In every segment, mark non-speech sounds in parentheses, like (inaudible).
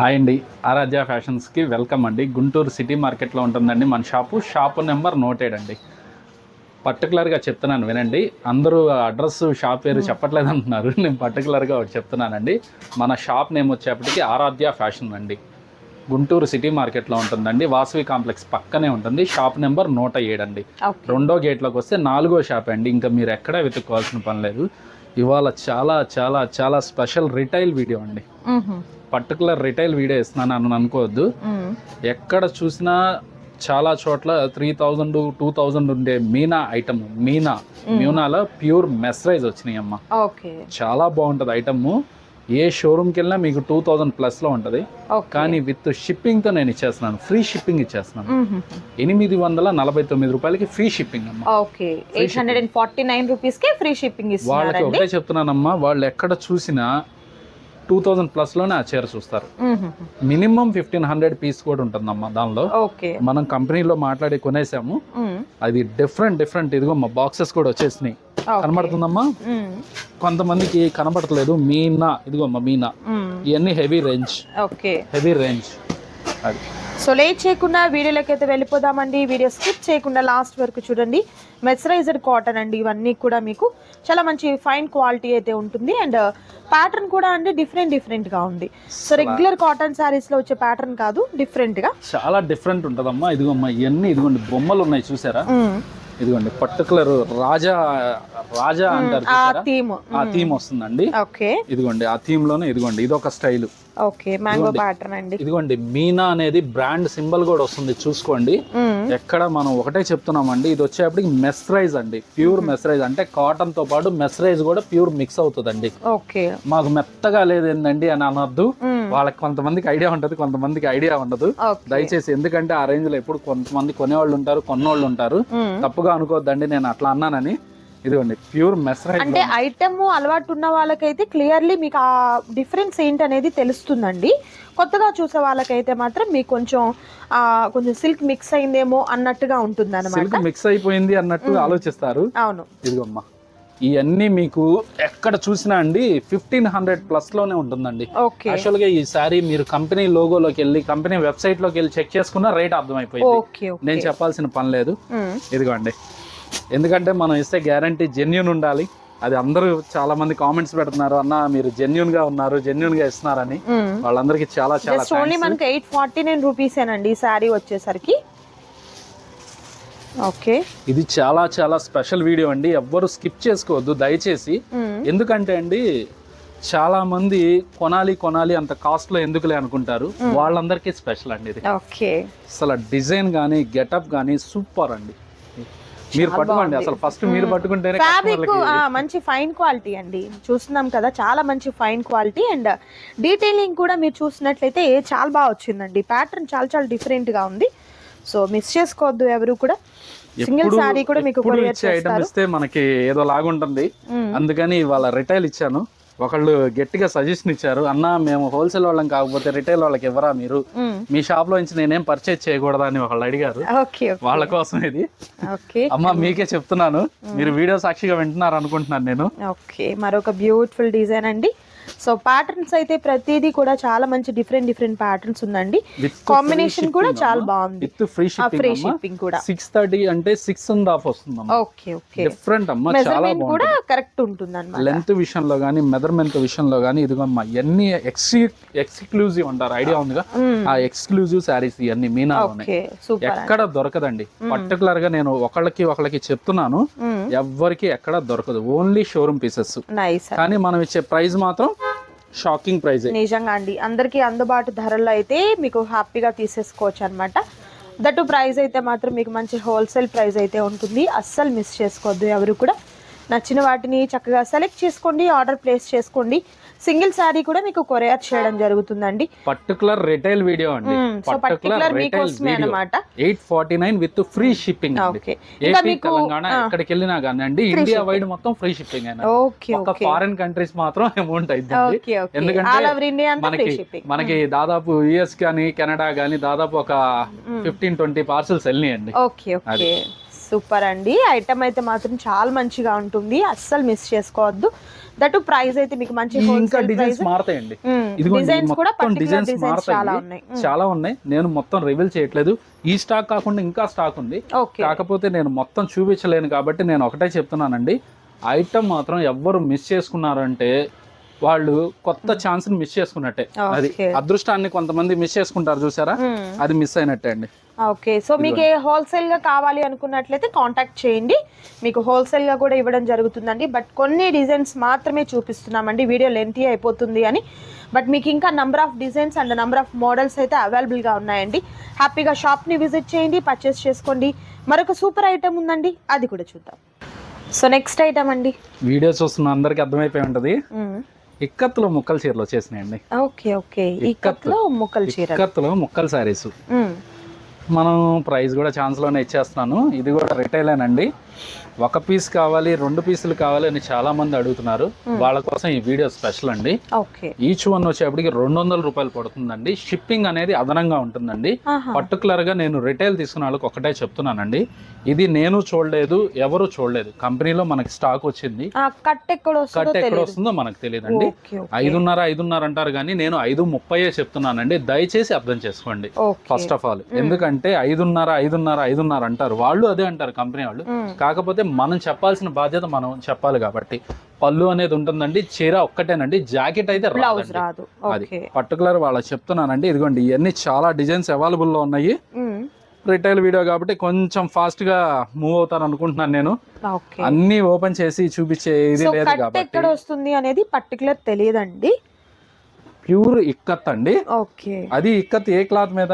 Hi అండి. ఆరాధ్య ఫ్యాషన్స్కి welcome అండి. Guntur city మార్కెట్లో ఉంటుందండి మన షాపు. షాపు నెంబర్ నోటెడ్ అండి. పర్టికులర్గా చెప్తున్నాను వినండి. అందరూ అడ్రస్ షాప్ పేరు చెప్పట్లేదు అంటున్నారు నేను పర్టికులర్గా ఒకటి చెప్తున్నానండి. మన షాప్ నేమ్ వచ్చేప్పటికి ఆరాధ్య ఫ్యాషన్ అండి. గుంటూరు సిటీ మార్కెట్లో ఉంటుందండి. వాసవి కాంప్లెక్స్ పక్కనే ఉంటుంది. షాప్ నెంబర్ నూట ఏడండి రెండో గేట్లోకి వస్తే నాలుగో షాప్ అండి. ఇంకా మీరు ఎక్కడా వెతుక్కోవాల్సిన పని లేదు. ఇవాళ చాలా చాలా చాలా స్పెషల్ రిటైల్ వీడియో అండి. పర్టికులర్ రిటైల్ వీడియో ఇస్తున్నాను అని అనుకోవద్దు. ఎక్కడ చూసినా చాలా చోట్ల త్రీ థౌజండ్ టూ థౌజండ్ ఉండే మీనా ఐటమ్ మీనా మీనాలో ప్యూర్ మెస్రైజ్ వచ్చినాయి అమ్మ చాలా బాగుంటుంది ఐటమ్ ఏ షోరూమ్కి వెళ్ళినా మీకు టూ థౌజండ్ ప్లస్లో ఉంటుంది. కానీ విత్ షిప్పింగ్తో నేను ఇచ్చేస్తున్నాను. ఫ్రీ షిప్పింగ్ ఇచ్చేస్తున్నాను. ఎనిమిది వందల నలభై తొమ్మిది రూపాయలకి ఫ్రీ షిప్పింగ్ అమ్మ. వాళ్ళకి ఒకటే చెప్తున్నానమ్మా. వాళ్ళు ఎక్కడ చూసినా టూ థౌజండ్ ప్లస్లోనే ఆ చీర చూస్తారు. మినిమం ఫిఫ్టీన్ హండ్రెడ్ పీస్ కూడా ఉంటుందమ్మా దానిలో. ఓకే. మనం కంపెనీలో మాట్లాడి కొనేసాము. అది డిఫరెంట్ డిఫరెంట్ ఇదిగో మా బాక్సెస్ కూడా వచ్చేసినాయి. కనబడుతుందమ్మా? కొంతమందికి కనబడట్లేదు. మీనా ఇదిగో మా మీనా. ఇవన్నీ heavy range. Okay. Heavy range. అది. సో లేట్ చేయకుండా వీడియోలోకి అయితే వెళ్ళిపోదామండి. వీడియో స్కిప్ చేయకుండా లాస్ట్ వరకు చూడండి. మెసరైజ్డ్ కాటన్ అండి. ఇవన్నీ కూడా మీకు చాలా మంచి ఫైన్ క్వాలిటీ అయితే ఉంటుంది. అండ్ ప్యాటర్న్ కూడా అండి డిఫరెంట్ డిఫరెంట్గా ఉంది. సో రెగ్యులర్ కాటన్ సారీస్లో వచ్చే ప్యాటర్న్ కాదు డిఫరెంట్గా. చాలా డిఫరెంట్ ఉంటుందమ్మా. ఇదిగోమ్మా ఇవన్నీ ఇదిగోండి బొమ్మలు ఉన్నాయి చూసారా? ఇదిగోండి పర్టికులర్ రాజా రాజా అంటారు ఆ థీమ్. ఆ థీమ్ వస్తుందండి. ఓకే. ఇదిగోండి ఆ థీమ్లోనే ఇదిగోండి ఇదొక స్టైల్ ఓకే మ్యాంగో ప్యాటర్న్ అండి. ఇదిగోండి మీనా అనేది బ్రాండ్ సింబల్ కూడా వస్తుంది చూసుకోండి. ఎక్కడ మనం ఒకటే చెప్తున్నామండి ఇది వచ్చేప్పటికి మెస్రైజ్ అండి ప్యూర్ మెస్రైజ్. అంటే కాటన్తో పాటు మెస్రైజ్ కూడా ప్యూర్ మిక్స్ అవుతుందండి. ఓకే. మాకు మెత్తగా లేదేందండి అని అనొద్దు. వాళ్ళకి కొంతమందికి ఐడియా ఉంటది కొంతమందికి ఐడియా ఉండదు. దయచేసి ఎందుకంటే ఆ రేంజ్లో ఎప్పుడు కొంతమంది కొనేవాళ్ళు ఉంటారు కొన్నోళ్ళు ఉంటారు. తప్పుగా అనుకోవద్దండి నేను అట్లా అన్నానని. ఇదిగోండి ప్యూర్ మెస్రైజ్ అంటే ఐటమ్ అలవాటు ఉన్న వాళ్ళకైతే క్లియర్లీ మీకు ఆ డిఫరెన్స్ ఏంటి అనేది తెలుస్తుందండి. కొత్తగా చూసే వాళ్ళకైతే మాత్రం మీకు కొంచెం కొంచెం సిల్క్ మిక్స్ అయిందేమో అన్నట్టుగా ఉంటుంది సిల్క్ మిక్స్ అయిపోయింది అన్నట్టు ఆలోచిస్తారు. అవును. ఇదిగోమ్మా ఇవన్నీ మీకు ఎక్కడ చూసినా అండి ఫిఫ్టీన్ హండ్రెడ్ ప్లస్లోనే ఉంటుందండి. ఓకే. యాక్చువల్గా ఈ సారీ మీరు కంపెనీ లోగోలోకి వెళ్ళి కంపెనీ వెబ్సైట్లోకి వెళ్ళి చెక్ చేసుకున్న రేట్ అర్థమైపోయింది. Okay okay. నేను చెప్పాల్సిన పని లేదు. ఇదిగోండి ఎందుకంటే మనం ఇస్తే గ్యారంటీ జెన్యున్ ఉండాలి. అది అందరూ చాలా మంది కామెంట్స్ పెడుతున్నారు అన్న మీరు జెన్యున్గా ఉన్నారు జెన్యున్గా ఇస్తున్నారని. వాళ్ళందరికీ చాలా చాలా ఓన్లీ మనకి ఎయిట్ ఫార్టీ నైన్ రూపీసేనండి ఈ శారీ వచ్చేసరికి. ఓకే ఇది చాలా చాలా స్పెషల్ వీడియో అండి. ఎవ్వరు స్కిప్ చేసుకోవద్దు దయచేసి. ఎందుకంటే అండి చాలా మంది కొనాలి కొనాలి అంత కాస్ట్లో ఎందుకులే అనుకుంటారు. వాళ్ళందరికీ స్పెషల్ అండి ఇది. ఓకే అసలు డిజైన్ కానీ గెటప్ కానీ సూపర్ అండి. మీరు పట్టుకోండి అసలు ఫస్ట్ మీరు పట్టుకుంటేనే ఫ్యాబ్రిక్ మంచి ఫైన్ క్వాలిటీ అండి. చూస్తున్నాం కదా చాలా మంచి ఫైన్ క్వాలిటీ అండ్ డీటెయిలింగ్ కూడా మీరు చూసినట్లయితే చాలా బాగా వచ్చిందండి. ప్యాటర్న్ చాలా చాలా డిఫరెంట్గా ఉంది. సో మిస్ చేసుకోవద్దు ఎవరు కూడా. సింగిల్ సారీ కూడా మీకు ఐటమ్ ఇస్తే మనకి ఏదో లాగుంటుంది. అందుకని వాళ్ళ రిటైల్ ఇచ్చాను. ఒకళ్ళు గట్టిగా సజెషన్ ఇచ్చారు అన్న మేము హోల్సేల్ వాళ్ళం కాకపోతే రిటైల్ వాళ్ళకి ఇవ్వరా మీరు. మీ షాప్లో నుంచి నేనేం పర్చేజ్ చేయకూడదా? అని ఒకళ్ళు అడిగారు. వాళ్ళ కోసం ఇది. అమ్మ మీకే చెప్తున్నాను. మీరు వీడియో సాక్షిగా వింటున్నారు అనుకుంటున్నాను నేను. ఓకే. మరొక బ్యూటిఫుల్ డిజైన్ అండి. సో ప్యాటర్న్స్ అయితే ప్రతిదీ కూడా చాలా మంచి డిఫరెంట్ డిఫరెంట్ ప్యాటర్న్స్ ఉందండి. కాంబినేషన్ కూడా చాలా అమ్మా. బాగుంది. విత్ ఫ్రీ ఫ్రీ షిప్పింగ్ కూడా. సిక్స్ థర్టీ అంటే సిక్స్ అండ్ హాఫ్ వస్తుందమ్మా. ఓకే ఓకే డిఫరెంట్ అమ్మా చాలా కూడా కరెక్ట్ ఉంటుంది అనమాట లెంత్ విషయంలో కానీ మెజర్మెంట్ విషయంలో కానీ ఇదిగోమ్మా ఇవన్నీ ఎక్సి ఎక్స్క్లూజివ్ అంటారు. ఐడియా ఉందిగా? ఆ ఎక్స్క్లూజివ్ శారీస్ ఇవన్నీ మీనా ఎక్కడ దొరకదండి. పర్టికులర్గా నేను ఒకళ్ళకి ఒకళ్ళకి చెప్తున్నాను. ఎవ్వరికి ఎక్కడ దొరకదు. ఓన్లీ షోరూమ్ పీసెస్ కానీ మనం ఇచ్చే ప్రైస్ మాత్రం షాకింగ్ ప్రైజ్. నిజంగా అండి. అందరికీ అందుబాటు ధరల్లో అయితే మీకు హ్యాపీగా తీసేసుకోవచ్చు అనమాట దట్టు ప్రైస్ అయితే మాత్రం మీకు మంచి హోల్సేల్ ప్రైస్ అయితే ఉంటుంది. అస్సలు మిస్ చేసుకోవద్దు ఎవరు కూడా. నచ్చిన వాటిని చక్కగా సెలెక్ట్ చేసుకోండి ఆర్డర్ ప్లేస్ చేసుకోండి. సింగిల్ శారీ కూడా మీకు కొరియర్ చేయడం జరుగుతుందండి. పర్టికులర్ రిటైల్ వీడియో అండి. సో పర్టికులర్ మీకోసమే అనమాట eight forty nine with free shipping okay ఇంకా మీకు తెలంగాణ ఎక్కడికి వెళ్ళినా ఇండియా వైడ్ మొత్తం ఫ్రీ షిప్పింగ్ అయినా ఓకే ఒక ఫారెన్ కంట్రీస్ మాత్రం అమౌంట్ అయింది ఓకే ఎందుకంటే మనకి మనకి దాదాపు యుఎస్ కానీ కెనడా కానీ దాదాపు ఒక ఫిఫ్టీన్ ట్వంటీ పార్సల్స్ వెళ్ళినాయండి. ఓకే ఓకే సూపర్ అండి. ఐటమ్ అయితే మాత్రం చాలా మంచిగా ఉంటుంది. అస్సలు మిస్ చేసుకోవద్దు. దట్ ప్రైస్ అయితే మీకు మంచి ఇంకా డిజైన్స్ మారుతాయండి. డిజైన్స్ కూడా డిజైన్స్ చాలా ఉన్నాయి. చాలా ఉన్నాయి. నేను మొత్తం రివీల్ చేయట్లేదు. ఈ స్టాక్ కాకుండా ఇంకా స్టాక్ ఉంది. కాకపోతే నేను మొత్తం చూపించలేను కాబట్టి నేను ఒకటే చెప్తున్నానండి. ఐటమ్ మాత్రం ఎవ్వరు మిస్ చేసుకున్నారంటే వాళ్ళు కొత్త ఛాన్స్ మిస్ చేసుకున్నట్టే. అది. అదృష్టాన్ని కొంతమంది మిస్ చేసుకుంటారు చూసారా? అది మిస్ అయినట్టే అండి. ఓకే సో మీకు హోల్సేల్గా కావాలి అనుకున్నట్లయితే కాంటాక్ట్ చేయండి. మీకు హోల్సేల్గా కూడా ఇవ్వడం జరుగుతుందండి. బట్ కొన్ని డిజైన్స్ మాత్రమే చూపిస్తున్నామండి. వీడియో లెంతీ అయిపోతుంది అని. బట్ మీకు ఇంకా number of designs and number of models అయితే అవైలబుల్గా ఉన్నాయండి. హ్యాపీగా షాప్ని విజిట్ చేయండి పర్చేస్ చేసుకోండి. మరొక సూపర్ ఐటమ్ ఉందండి. అది కూడా చూద్దాం. సో నెక్స్ట్ ఐటమ్ అండి. వీడియో చూస్తున్న అందరికి అర్థమైపోయి ఉంటది. ఇక్కత్తులో ముక్కల చీరలు వచ్చేసినాయండి. Okay okay. ఈ కత్లో ముక్కలు చీర ఇక్కత్తులో ముక్కల శారీస్. మనం ప్రైస్ కూడా ఛాన్స్లోనే ఇచ్చేస్తున్నాను. ఇది కూడా రిటైలేనండి. ఒక పీస్ కావాలి రెండు పీసులు కావాలి అని చాలా మంది అడుగుతున్నారు వాళ్ళ కోసం ఈ వీడియో స్పెషల్ అండి. ఈచ్ వన్ వచ్చేప్పటికి రెండు వందల రూపాయలు పడుతుందండి. షిప్పింగ్ అనేది అదనంగా ఉంటుందండి. పర్టికులర్గా నేను రిటైల్ తీసుకున్న వాళ్ళకి ఒకటే చెప్తున్నానండి. ఇది నేను చూడలేదు ఎవరు చూడలేదు. కంపెనీలో మనకి స్టాక్ వచ్చింది. కట్ ఎక్కడ వస్తుందో మనకు తెలియదండి. ఐదున్నర ఐదున్నర అంటారు కానీ నేను ఐదు ముప్పైయే చెప్తున్నానండి. దయచేసి అర్థం చేసుకోండి. ఫస్ట్ ఆఫ్ ఆల్ ఎందుకంటే ఐదున్నర ఐదున్నర ఐదున్నర అంటారు. వాళ్ళు అదే అంటారు కంపెనీ వాళ్ళు. మ్మ్. కాకపోతే మనం చెప్పాల్సిన బాధ్యత మనం చెప్పాలి కాబట్టి. పళ్ళు అనేది ఉంటుందండి చీర ఒక్కటేనండి జాకెట్ అయితే. రాదు. అది పర్టికులర్ వాళ్ళకి చెప్తున్నానండి ఇదిగోండి ఇవన్నీ చాలా డిజైన్స్ అవైలబుల్లో ఉన్నాయి. రిటైల్ వీడియో కాబట్టి కొంచెం ఫాస్ట్గా మూవ్ అవుతారు అనుకుంటున్నాను నేను. అన్ని ఓపెన్ చేసి చూపించే ఇది లేదు కాబట్టి. ఎక్కడ వస్తుంది అనేది పర్టికులర్ తెలియదండి. ప్యూర్ ఇక్కత్ అండి ఓకే అది ఇక్కత్ ఏ క్లాత్ మీద?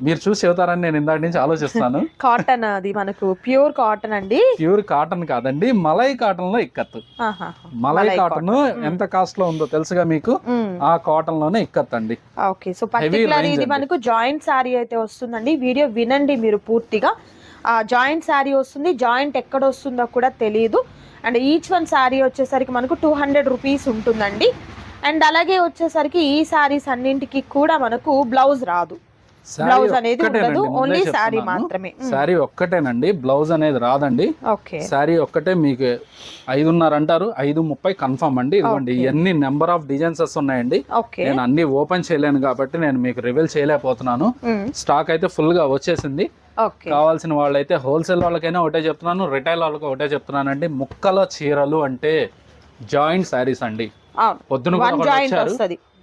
మీరు చూసి చెబుతారని నేను ఇందాటి నుంచి ఆలోచిస్తాను. (laughs) కాటన్ అది మనకు ప్యూర్ కాటన్ అండి. ప్యూర్ కాటన్ కాదండి మలై కాటన్లో ఇక్కత్. మలై కాటన్ ఎంత కాస్ట్లో ఉందో తెలుసుగా మీకు. ఆ కాటన్లోనే ఇక్కత్ అండి ఓకే సో పర్టికులర్ ఇది. మనకు జాయింట్ శారీ అయితే వస్తుందండి. వీడియో వినండి మీరు పూర్తిగా. ఆ జాయింట్ శారీ వస్తుంది జాయింట్ ఎక్కడ వస్తుందో కూడా తెలియదు అండ్ ఈచ్ వన్ శారీ వచ్చేసరికి మనకు టూ హండ్రెడ్ రూపీస్ ఉంటుందండి. అండ్ అలాగే వచ్చేసరికి ఈ శారీస్ అన్నింటికి కూడా మనకు బ్లౌజ్ రాదు. బ్లౌజ్ అనేది ఉండదు ఓన్లీ శారీ మాత్రమే. శారీ ఒక్కటేనండి బ్లౌజ్ అనేది రాదండి. ఓకే. శారీ ఒక్కటే మీకు ఐదున్నర అంటారు ఐదు ముప్పై కన్ఫర్మ్ అండి. ఇదిగోండి ఇవన్నీ నెంబర్ ఆఫ్ డిజైన్సెస్ ఉన్నాయండి నేను అన్ని ఓపెన్ చేయలేను కాబట్టి నేను మీకు రివీల్ చేయలేకపోతున్నాను. స్టాక్ అయితే ఫుల్గా వచ్చేసింది కావాల్సిన వాళ్ళైతే హోల్సేల్ వాళ్ళకైనా ఒకటే చెప్తున్నాను రిటైల్ వాళ్ళకి ఒకటే చెప్తున్నానండి. ముక్కల చీరలు అంటే జాయింట్ శారీస్ అండి. పొద్దున వచ్చారు.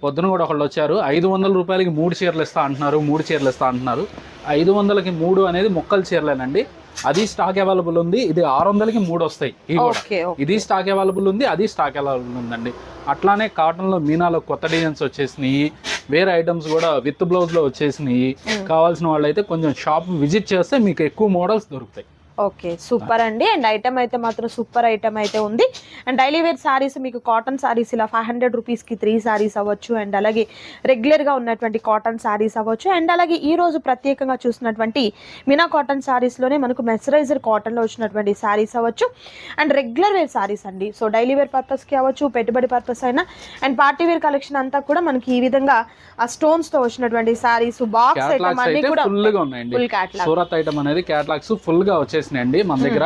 పొద్దున కూడా ఒకళ్ళు వచ్చారు. ఐదు వందల రూపాయలకి మూడు చీరలు ఇస్తా అంటున్నారు. మూడు చీరలు ఇస్తా అంటున్నారు. ఐదు వందలకి మూడు అనేది ముక్కల చీరలేనండి. అది స్టాక్ అవైలబుల్ ఉంది. ఇది ఆరు వందలకి మూడు వస్తాయి. ఇవి కూడా ఇది స్టాక్ అవైలబుల్ ఉంది. అది స్టాక్ అవైలబుల్ ఉందండి. అట్లానే కాటన్లో మీనాలో కొత్త డిజైన్స్ వచ్చేసినాయి. వేరే ఐటమ్స్ కూడా విత్ బ్లౌజ్లో వచ్చేసినాయి. కావాల్సిన వాళ్ళైతే కొంచెం షాప్ విజిట్ చేస్తే మీకు ఎక్కువ మోడల్స్ దొరుకుతాయి. ఓకే సూపర్ అండి. అండ్ ఐటమ్ అయితే మాత్రం సూపర్ ఐటమ్ అయితే ఉంది. అండ్ డైలీ వేర్ సారీస్ మీకు కాటన్ సారీస్ ఇలా ఫైవ్ హండ్రెడ్ రూపీస్కి త్రీ సారీస్ అవ్వచ్చు. అండ్ అలాగే రెగ్యులర్గా ఉన్నటువంటి కాటన్ సారీస్ అవ్వచ్చు. అండ్ అలాగే ఈ రోజు ప్రత్యేకంగా చూసినటువంటి మినా కాటన్ సారీస్లోనే మనకు మెసరైజర్ కాటన్లో వచ్చినటువంటి సారీస్ అవ్వచ్చు. అండ్ రెగ్యులర్ వేర్ సారీస్ అండి. సో డైలీ వేర్ పర్పస్కి అవ్వచ్చు పెట్టుబడి పర్పస్ అయినా. అండ్ పార్టీ వేర్ కలెక్షన్ అంతా కూడా మనకి ఈ విధంగా ఆ స్టోన్స్తో వచ్చినటువంటి సారీస్ బాక్స్ ఐటమ్ అన్ని కూడా ఫుల్ క్యాట్లాగ్ సూరత్ ఐటమ్ అనేది క్యాటలాగ్స్ ఫుల్గా వచ్చేసినాయండి మన దగ్గర.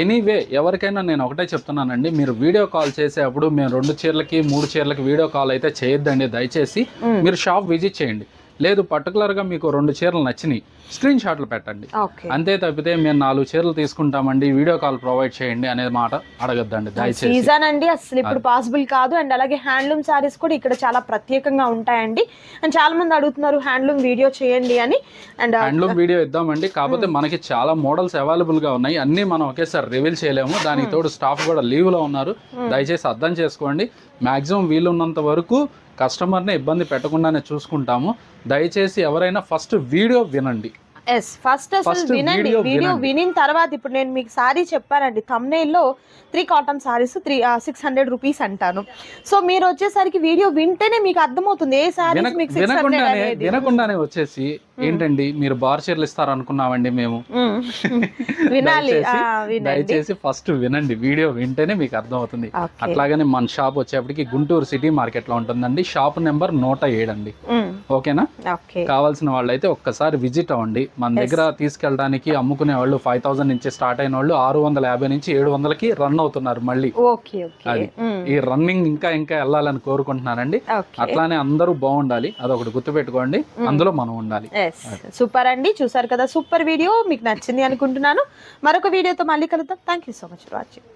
ఎనీవే ఎవరికైనా నేను ఒకటే చెప్తున్నానండి మీరు వీడియో కాల్ చేసేటప్పుడు మేము రెండు చీరలకి మూడు చీరలకి వీడియో కాల్ అయితే చేయొద్దండి. దయచేసి మీరు షాప్ విజిట్ చేయండి. లేదు particular గా మీకు రెండు చీరలు నచ్చినాయి. స్క్రీన్ షాట్లు పెట్టండి. అంతే తప్పితే మేము నాలుగు చీరలు తీసుకుంటామండి. వీడియో కాల్ ప్రొవైడ్ చేయండి అనేది మాట అడగద్దండి. సీజన్ అండి అసలు ఇప్పుడు పాసిబుల్ కాదు. అండ్ అలాగే హ్యాండ్లూమ్ సారీస్ కూడా ఇక్కడ చాలా ప్రత్యేకంగా ఉంటాయండి. అండ్ చాలా మంది అడుగుతున్నారు హ్యాండ్లూమ్ వీడియో చేయండి అని. అండ్ హ్యాండ్లూమ్ వీడియో ఇద్దామండి. కాకపోతే మనకి చాలా మోడల్స్ అవైలబుల్గా ఉన్నాయి. అన్ని మనం ఒకేసారి రివీల్ చేయలేము. దానికి తోడు స్టాఫ్ కూడా లీవ్లో ఉన్నారు. దయచేసి అర్థం చేసుకోండి. మాక్సిమం వీలున్నంత వరకు కస్టమర్ని ఇబ్బంది పెట్టకుండానే చూసుకుంటాము. దయచేసి ఎవరైనా ఫస్ట్ వీడియో వినండి. ఎస్ ఫస్ట్ అసలు వినండి. వీడియో. వినిన తర్వాత ఇప్పుడు నేను మీకు సారీ చెప్పానండి. Thumbnail లో three cotton saris three six hundred rupees అంటాను. సో మీరు వచ్చేసరికి వీడియో వింటేనే మీకు అర్థమవుతుంది ఏ సారీస్ వినక- మీకు వినకుండానే వచ్చేసి ఏంటండి మీరు బార్ చీరలు ఇస్తారు అనుకున్నామండి మేము దయచేసి ఫస్ట్ వినండి వీడియో వింటేనే మీకు అర్థమవుతుంది. ఓకే. అట్లాగనే మన షాప్ వచ్చేప్పటికి గుంటూరు సిటీ మార్కెట్లో ఉంటుందండి. షాప్ నెంబర్ నూట ఏడండి. ఓకేనా? ఓకే. కావాల్సిన వాళ్ళు అయితే ఒక్కసారి విజిట్ అవ్వండి. మన దగ్గర తీసుకెళ్ళడానికి అమ్ముకునే వాళ్ళు ఫైవ్ థౌసండ్ నుంచి స్టార్ట్ అయిన వాళ్ళు ఆరు వందల యాభై నుంచి ఏడు వందలకి రన్ అవుతున్నారు మళ్ళీ. అది. ఈ రన్నింగ్ ఇంకా ఇంకా వెళ్ళాలని కోరుకుంటున్నానండి అట్లానే అందరూ బాగుండాలి. అదొకటి గుర్తుపెట్టుకోండి. అందులో మనం ఉండాలి. ఎస్ సూపర్ అండి. చూసారు కదా సూపర్ వీడియో మీకు నచ్చింది అనుకుంటున్నాను. మరొక వీడియోతో మళ్ళీ కలుద్దాం. Thank you so much for watching